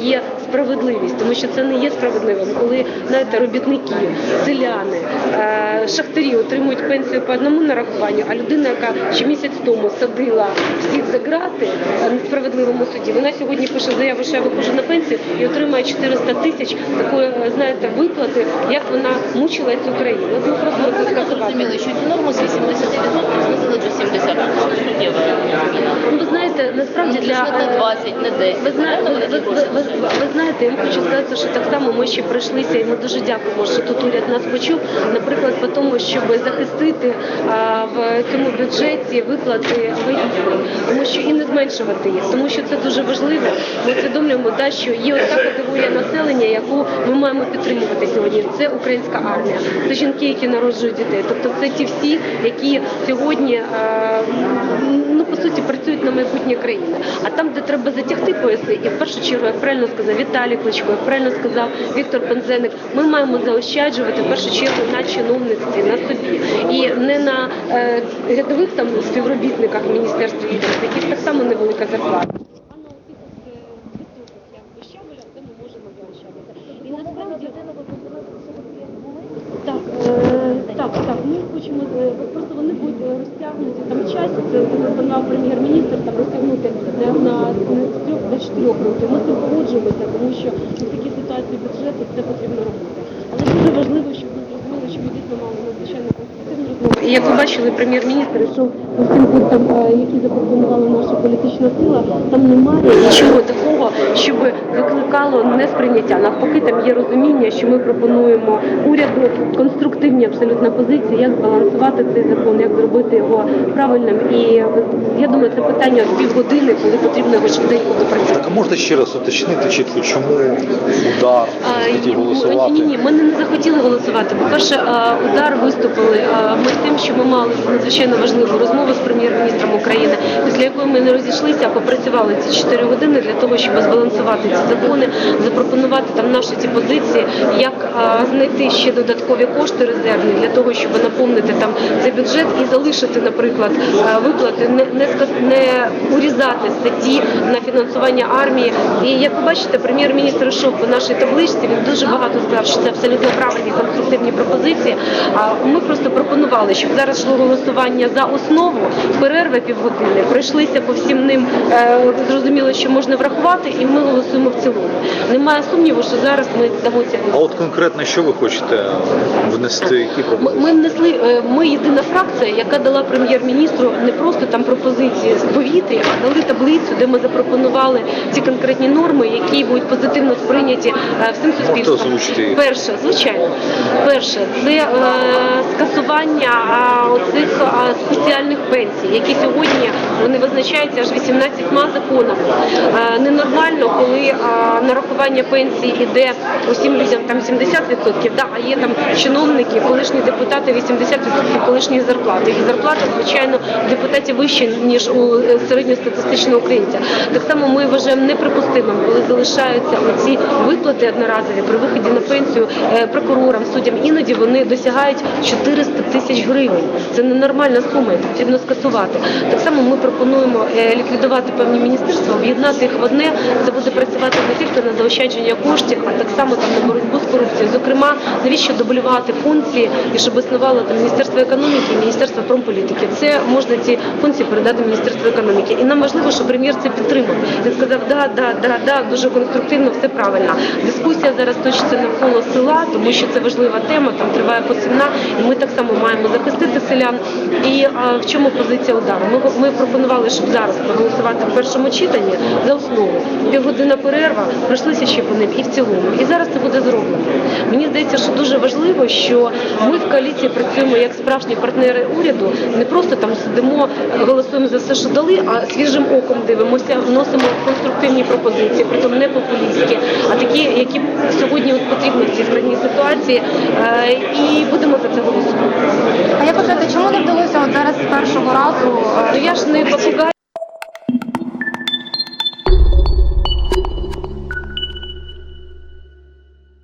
є справедливість, тому що це не є справедливим, коли знаєте, робітники, селяни, е, шахтарі отримують пенсію по одному нарахуванню, а людина, яка ще місяць тому садила всіх за грати справедливому суді, вона сьогодні пише заяву, що я виходжу на пенсію і отримує 400 тисяч такої, знаєте, виплати, як вона мучила цю країну. От ми просимо це. Зрозуміли, що цю норму з 80% знизили до 70%. Суттєво. Ну, ви знаєте, насправді для не е, 20, не 10. Ви знаєте, ви, ви, ви, ви, ви знаєте, я вам хочу сказати, що так само ми ще пройшлися, і ми дуже дякуємо, що тут уряд нас почув. Наприклад, по тому, щоб захистити а, в цьому бюджеті виплати вагітним, тому що і не зменшувати їх, тому що це дуже важливо. Ми усвідомлюємо, да, що є ось та категорія населення, яку ми маємо підтримувати сьогодні. Це українська армія, це жінки, які народжують дітей. Тобто це ті всі, які сьогодні ну по суті працюють на майбутнє країни. А там, де треба затягти пояси, і в першу чергу, як правильно сказав Віталій Кличко, як правильно сказав Віктор Пензеник, ми маємо заощаджувати в першу чергу на чиновництві, на собі і не на е, рядових там співробітниках міністерства відомств, яких так само невелика зарплата. Е, е, просто вони будуть розтягнуті часі. Це запропонував прем'єр-міністр розтягнути на, трьох до чотирьох років. Ми цим погоджуємося, тому що в такій ситуації бюджету це потрібно робити. Але дуже важливо, щоб ми зрозуміли, що ми дійсно мали надзвичайно конструктивну розмову. І як ви бачили, прем'єр-міністр йшов по всім пунктам, е, які запропонувала наша політична сила. Там немає нічого такого, щоб викликало несприйняття. Навпаки, там є розуміння, що ми пропонуємо уряду конструктивні абсолютно позиції, як збалансувати цей закон, як зробити його правильним. І я думаю, це питання півгодини, коли потрібно його швиденько допрацювати. Так, а можна ще раз уточнити чітко, чому удар хотів голосувати? Ні, ні, ми не захотіли голосувати. По-перше, удар виступили ми тим, що ми мали надзвичайно важливу розмову з прем'єр-міністром України, після якої ми не розійшлися, а попрацювали ці 4 години для того, щоб збалансувати ці закони, запропонувати там наші ці позиції, як знайти ще додаткові кошти резервні для того, щоб наповнити там цей бюджет і залишити, наприклад, виплати, не, не, не урізати статті на фінансування армії. І як ви бачите, прем'єр-міністр йшов по нашій табличці. Він дуже багато сказав, що це абсолютно правильні конструктивні пропозиції. А ми просто пропонували, щоб зараз йшло голосування за основу, перерви півгодини, пройшлися по всім ним. е, Зрозуміло, що можна врахувати, і ми голосуємо в цілому. Немає сумніву, що зараз ми дамо ці А от конкретно що ви хочете внести? Які пропозиції? ми внесли, е, ми єдина фракція, яка дала прем'єр-міністру не просто там пропозиції з повітря, а дали таблицю, де ми запропонували ці конкретні норми, які будуть позитивно сприйняті е, всім суспільством. їх? Перше, звичайно, перше це е, скасування оцих спеціальних пенсій, які сьогодні вони визначаються аж 18 законами. Е, ненормально, коли нарахування пенсії іде усім людям там 70%, да, а є там чиновники, колишні депутати 80% колишньої зарплати. Їх зарплата, звичайно, депутатів вища, ніж у е, середньостатистичного українця. Так само ми вважаємо неприпустимим, коли залишаються оці виплати одноразові при виході на пенсію е, прокурорам, суддям. Іноді вони досягають 400 тисяч гривень. Це ненормальна сума, і потрібно скасувати. Так само ми пропонуємо е, ліквідувати певні міністерства, об'єднати їх в одне. Це буде працювати не тільки на заощадження коштів, а так само там на боротьбу з корупцією. Зокрема, навіщо дублювати функції і щоб існувало там Міністерство економіки і Міністерство промполітики. Це можна ці функції передати Міністерству економіки. І нам важливо, щоб прем'єр це підтримав. Він сказав, да, да, да, да, дуже конструктивно, все правильно. Дискусія зараз точиться навколо села, тому що це важлива тема, там триває посівна, і ми так само маємо захистити селян. І а, в чому позиція удару? Ми, ми пропонували, щоб зараз проголосувати в першому читанні за основу. Півгодина перерва, пройшлися ще по ним і в цілому. І зараз це буде зроблено. Мені здається, що дуже важливо, що ми в коаліції працюємо як справжні партнери уряду, не просто там сидимо, голосуємо за все, що дали, а свіжим оком дивимося, вносимо конструктивні пропозиції, притом не популістські, а такі, які сьогодні потрібні в цій складній ситуації, е, і будемо за це голосувати. А як вважаєте, чому не вдалося от зараз з першого